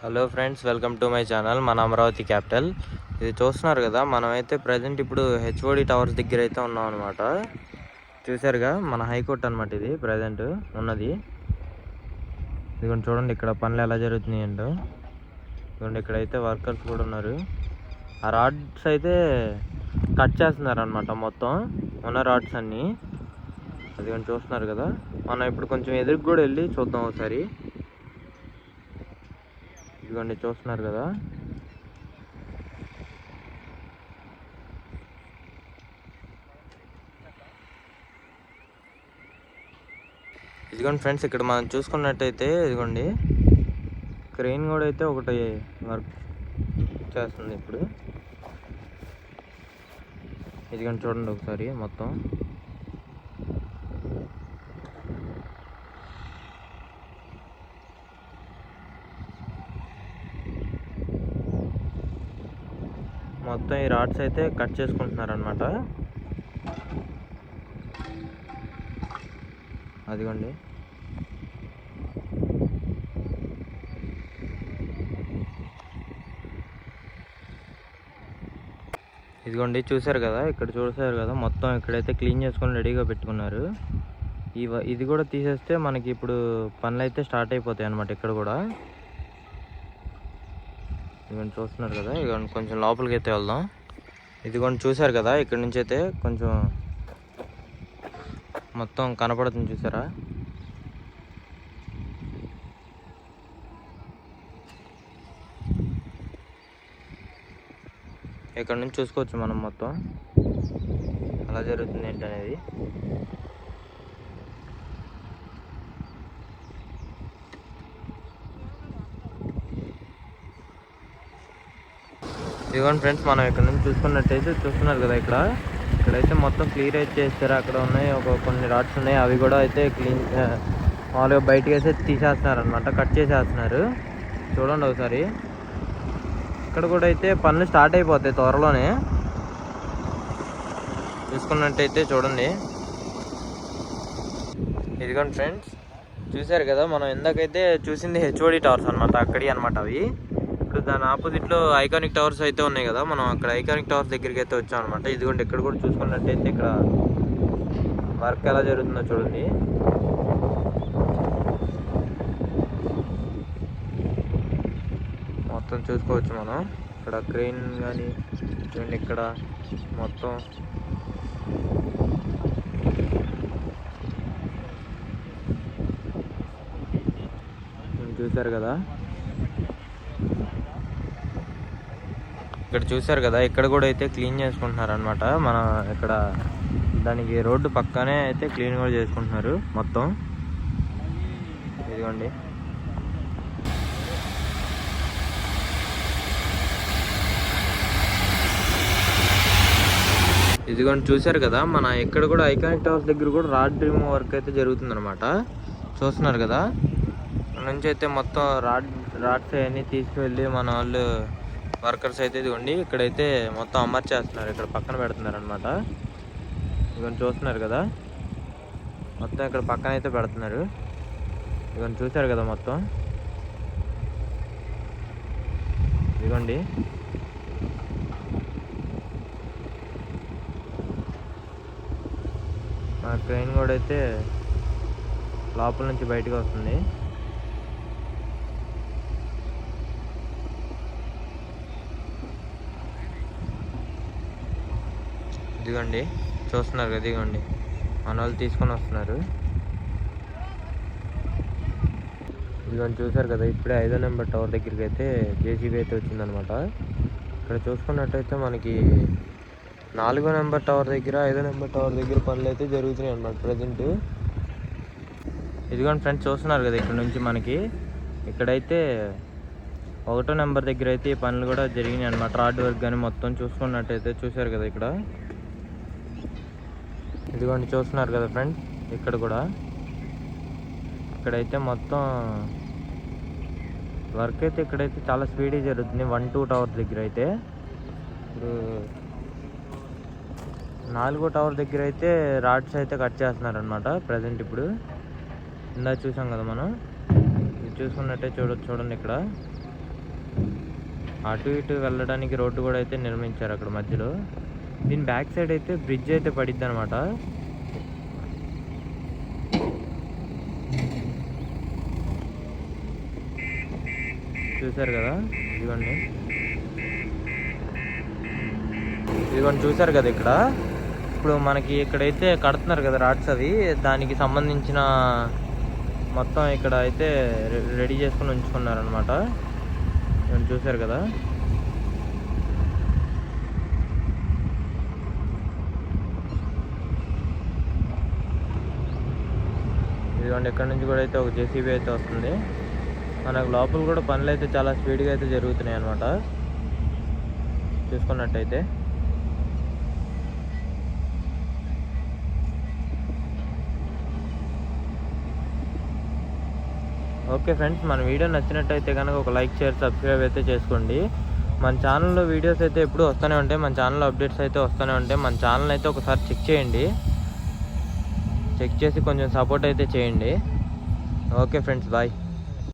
Hello friends welcome to my channel మన Amaravati capital ఇది చూస్తున్నారు కదా మనమైతే ప్రజెంట్ ఇప్పుడు హెచ్ఓడి టవర్స్ దగ్గర అయితే ఉన్నాం అనమాట చూసారుగా మన హైకోర్టు అనమాట ఇది ప్రజెంట్ ఉన్నది. ఇదిగోండి చూడండి ఇక్కడ పనులు ఎలా జరుగుతున్నాయి ఏంటో. ఇదిగోండి ఇక్కడైతే వర్కర్స్ కూడా ఉన్నారు. ఆ రాడ్స్ అయితే కట్ చేస్తున్నారు అనమాట మొత్తం ఉన్న రాడ్స్ అన్నీ. అదిగోండి చూస్తున్నారు కదా మనం ఇప్పుడు కొంచెం ఎదురుకు కూడా వెళ్ళి చూద్దాం ఒకసారి. ఇదిగోండి చూస్తున్నారు కదా? ఇదిగోండి ఫ్రెండ్స్ ఇక్కడ మనం చూసుకున్నట్టయితే ఇదిగోండి క్రెయిన్ కూడా అయితే ఒకటి వర్క్ చేస్తుంది ఇప్పుడు. ఇదిగోండి చూడండి ఒకసారి మొత్తం. మొత్తం ఈ రాడ్స్ అయితే కట్ చేసుకుంటున్నారు అనమాట అదిగోండి. ఇదిగోండి చూసారు కదా? ఇక్కడ చూసారు కదా? మొత్తం ఇక్కడైతే క్లీన్ చేసుకొని రెడీగా పెట్టుకున్నారు. ఇవ ఇది కూడా తీసేస్తే మనకి ఇప్పుడు పనులు అయితే స్టార్ట్ అయిపోతాయి అనమాట ఇక్కడ కూడా. ఇవన్నీ చూస్తున్నారు కదా ఇదిగోండి కొంచెం లోపలికి అయితే వెళ్దాం. ఇదిగోండి చూసారు కదా ఇక్కడ నుంచి అయితే కొంచెం మొత్తం కనపడుతుంది చూసారా? ఇక్కడ నుంచి చూసుకోవచ్చు మనం మొత్తం? అలా జరుగుతుంది ఏంటి ఇదిగోండి ఫ్రెండ్స్ మనం ఇక్కడ నుంచి చూసుకున్నట్టయితే చూస్తున్నారు కదా ఇక్కడ. ఇక్కడైతే మొత్తం క్లియర్ అయితే చేస్తారు అక్కడ ఉన్నాయి ఒక కొన్ని రాడ్స్ ఉన్నాయి. అవి కూడా అయితే క్లీన్ మామూలుగా బయటకి వేసి తీసేస్తున్నారు అనమాట కట్ చేసేస్తున్నారు. చూడండి ఒకసారి. ఇక్కడ కూడా అయితే పనులు స్టార్ట్ అయిపోతాయి త్వరలోనే. చూసుకున్నట్టయితే చూడండి. ఇదిగోండి ఫ్రెండ్స్ చూశారు కదా మనం ఇందాకైతే చూసింది హెచ్ఓడి టవర్స్ అనమాట అక్కడి అనమాట అవి. ఇప్పుడు దాని ఆపోజిట్లో ఐకానిక్ టవర్స్ అయితే ఉన్నాయి కదా. మనం అక్కడ ఐకానిక్ టవర్స్ దగ్గరికి అయితే వచ్చాం అనమాట ఇదిగోండి ఇక్కడ కూడా చూసుకున్నట్టయితే ఇక్కడ వర్క్ ఎలా జరుగుతుందో చూడండి. మొత్తం చూసుకోవచ్చు మనం. ఇక్కడ క్రెయిన్ కానీ చూడండి ఇక్కడ మొత్తం. చూసారు కదా? ఇక్కడ చూసారు కదా ఇక్కడ కూడా అయితే క్లీన్ చేసుకుంటున్నారు అనమాట మన ఇక్కడ దానికి రోడ్డు పక్కనే అయితే క్లీన్ కూడా చేసుకుంటున్నారు మొత్తం. ఇదిగోండి. ఇదిగోండి చూసారు కదా మన ఇక్కడ కూడా ఐకానిక్ టవర్స్ దగ్గర కూడా రాడ్ రిమూవ్ వర్క్ అయితే జరుగుతుంది అనమాట చూస్తున్నారు కదా నుంచి అయితే మొత్తం రాడ్ రాడ్స్ అవన్నీ తీసుకువెళ్ళి మన వాళ్ళు వర్కర్స్ అయితే ఇదిగోండి ఇక్కడైతే మొత్తం అమర్చేస్తున్నారు ఇక్కడ పక్కన పెడుతున్నారు అనమాట ఇవన్నీ చూస్తున్నారు కదా. మొత్తం ఇక్కడ పక్కన అయితే పెడుతున్నారు. ఇవన్నీ చూశారు కదా మొత్తం. ఇదిగోండి. మా ట్రైన్ కూడా అయితే లోపల నుంచి బయటకు వస్తుంది. ఇదిగోండి చూస్తున్నారు కదా ఇదిగోండి. మన వాళ్ళు తీసుకొని వస్తున్నారు. ఇదిగోండి చూసారు కదా ఇప్పుడే ఐదో నెంబర్ టవర్ దగ్గరికి అయితే జేసీబీ అయితే వచ్చిందనమాట. ఇక్కడ చూసుకున్నట్టయితే మనకి నాలుగో నెంబర్ టవర్ దగ్గర ఐదో నెంబర్ టవర్ దగ్గర పనులు అయితే జరుగుతున్నాయి అనమాట ప్రజెంట్. ఇదిగోండి ఫ్రెండ్స్ చూస్తున్నారు కదా ఇక్కడ నుంచి మనకి. ఇక్కడైతే ఒకటో నెంబర్ దగ్గర అయితే ఈ పనులు కూడా జరిగినాయి అనమాట రాడ్ వర్క్ కానీ మొత్తం చూసుకున్నట్టయితే చూసారు కదా ఇక్కడ. ఇదిగోండి చూస్తున్నారు కదా ఫ్రెండ్స్ ఇక్కడ కూడా. ఇక్కడైతే మొత్తం వర్క్ అయితే ఇక్కడైతే చాలా స్పీడీ జరుగుతుంది వన్ టూ టవర్ దగ్గర అయితే ఇప్పుడు నాలుగో టవర్ దగ్గర అయితే రాడ్స్ అయితే కట్ చేస్తున్నారు అనమాట ప్రజెంట్ ఇప్పుడు. ఇందా చూసాం కదా మనం. ఇది చూసుకున్నట్టే చూడ చూడండి ఇక్కడ. అటు ఇటు వెళ్ళడానికి రోడ్డు కూడా అయితే నిర్మించారు అక్కడ మధ్యలో. దీని బ్యాక్ సైడ్ అయితే బ్రిడ్జ్ అయితే పడిద్ది అనమాట చూశారు కదా? ఇదిగోండి. ఇదిగోండి చూశారు కదా ఇక్కడ? ఇప్పుడు మనకి ఇక్కడైతే కడుతున్నారు కదా రాడ్స్ అవి. దానికి సంబంధించిన మొత్తం ఇక్కడ అయితే రెడీ చేసుకుని ఉంచుకున్నారనమాట. చూసారు చూశారు కదా? చూడండి ఇక్కడ నుంచి కూడా అయితే ఒక జేసీబీ అయితే వస్తుంది. మనకు లోపల కూడా పనులు అయితే చాలా స్పీడ్గా అయితే జరుగుతున్నాయి అనమాట చూసుకున్నట్టయితే. ఓకే ఫ్రెండ్స్ మన వీడియో నచ్చినట్టయితే కనుక ఒక లైక్ షేర్ సబ్స్క్రైబ్ అయితే చేసుకోండి. మన ఛానల్లో వీడియోస్ అయితే ఎప్పుడూ వస్తూనే ఉంటాయి. మన ఛానల్లో అప్డేట్స్ అయితే వస్తూనే ఉంటాయి. మన ఛానల్ అయితే ఒకసారి చెక్ చేయండి. చెక్ చేసి కొంచెం సపోర్ట్ అయితే చేయండి. Okay friends bye.